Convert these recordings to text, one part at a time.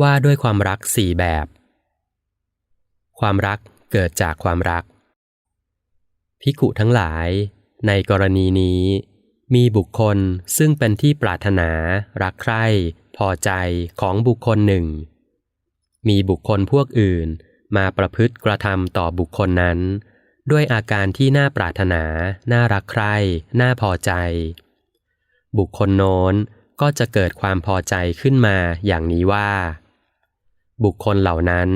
ว่าด้วยความรักสี่แบบ ความรักเกิดจากความรัก พิกุทั้งหลาย ในกรณีนี้ มีบุคคลซึ่งเป็นที่ปรารถนา รักใคร่พอใจของบุคคลหนึ่ง มีบุคคลพวกอื่นมาประพฤติกระทำต่อบุคคลนั้น ด้วยอาการที่น่าปรารถนา น่ารักใคร่ น่าพอใจ บุคคลโน้นก็จะเกิดความพอใจขึ้นมาอย่างนี้ว่า บุคคลเหล่านั้น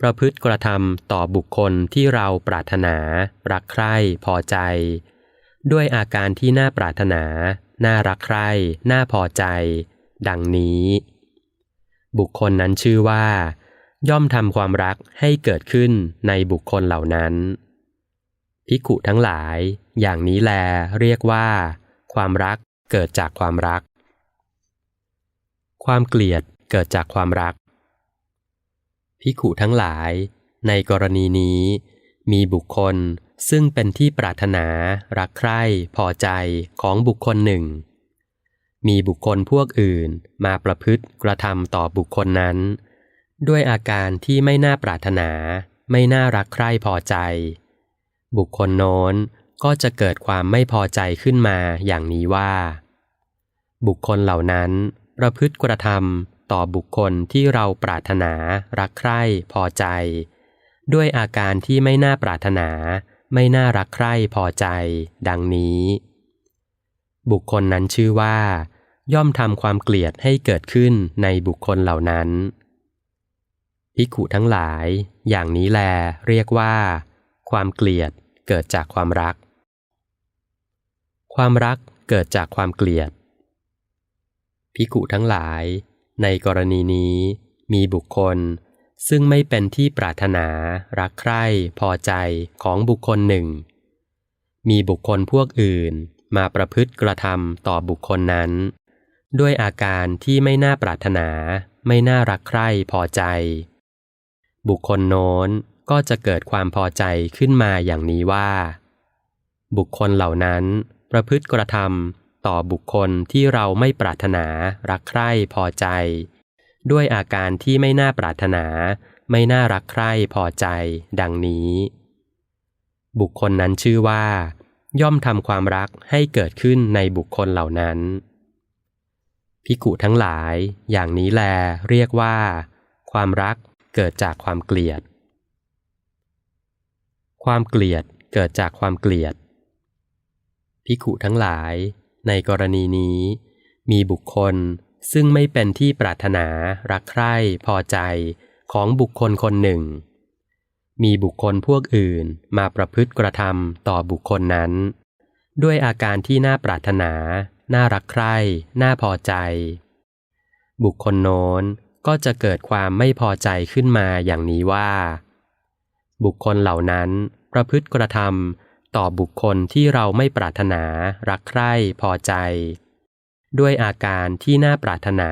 ประพฤติกระทำต่อบุคคลที่เราปรารถนา รักใคร่พอใจ ด้วยอาการที่น่าปรารถนา น่ารักใคร่น่าพอใจ ดังนี้ บุคคลนั้นชื่อว่า ย่อมทำความรักให้เกิดขึ้นในบุคคลเหล่านั้นพิกุทั้งหลาย อย่างนี้แลเรียกว่า ความรักเกิดจากความรัก ความเกลียดเกิดจากความรัก พิกุทั้งหลาย ในกรณีนี้ มีบุคคลซึ่งเป็นที่ปรารถนา รักใคร่พอใจของบุคคลหนึ่ง มีบุคคลพวกอื่นมาประพฤติกระทำต่อบุคคลนั้น ด้วยอาการที่ไม่น่าปรารถนา ไม่น่ารักใคร่พอใจ บุคคลโน้นก็จะเกิดความไม่พอใจขึ้นมาอย่างนี้ว่า บุคคลเหล่านั้น ประพฤติกระทำ ต่อบุคคลที่เราปรารถนา รักใคร่พอใจ ด้วยอาการที่ไม่น่าปรารถนา ไม่น่ารักใคร่พอใจ ดังนี้ บุคคลนั้นชื่อว่า ย่อมทำความเกลียดให้เกิดขึ้นในบุคคลเหล่านั้นพิกุทั้งหลาย อย่างนี้แลเรียกว่า ความเกลียดเกิดจากความรัก ความรักเกิดจากความเกลียดพิกุทั้งหลาย ในกรณีนี้มีบุคคล ซึ่งไม่เป็นที่ปรารถนา รักใคร่ พอใจของบุคคลหนึ่ง มีบุคคลพวกอื่นมาประพฤติกระทำต่อบุคคลนั้น ด้วยอาการที่ไม่น่าปรารถนา ไม่น่ารักใคร่พอใจ บุคคลโน้นก็จะเกิดความพอใจขึ้นมาอย่างนี้ว่า บุคคลเหล่านั้นประพฤติกระทำ ต่อบุคคลที่เราไม่ปรารถนา รักใคร่พอใจ ด้วยอาการที่ไม่น่าปรารถนา ไม่น่ารักใคร่พอใจ ดังนี้ บุคคลนั้นชื่อว่า ย่อมทำความรักให้เกิดขึ้นในบุคคลเหล่านั้นพิกุทั้งหลายอย่างนี้แลเรียกว่า ความรักเกิดจากความเกลียด ความเกลียดเกิดจากความเกลียดพิกุทั้งหลาย ในกรณีนี้ มีบุคคลซึ่งไม่เป็นที่ปรารถนา รักใคร่ พอใจของบุคคลคนหนึ่ง มีบุคคลพวกอื่นมาประพฤติกระทำต่อบุคคลนั้น ด้วยอาการที่น่าปรารถนา น่ารักใคร่ น่าพอใจ บุคคลโน้นก็จะเกิดความไม่พอใจขึ้นมาอย่างนี้ว่า บุคคลเหล่านั้นประพฤติกระทำ ต่อบุคคลที่เราไม่ปรารถนา รักใคร่พอใจ ด้วยอาการที่น่าปรารถนา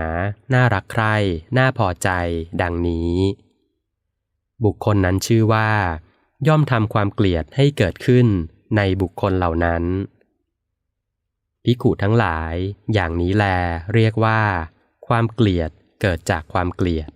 น่ารักใคร่น่าพอใจ ดังนี้ บุคคลนั้นชื่อว่า ย่อมทำความเกลียดให้เกิดขึ้นในบุคคลเหล่านั้นพิกุทั้งหลาย อย่างนี้แล เรียกว่า ความเกลียดเกิดจากความเกลียด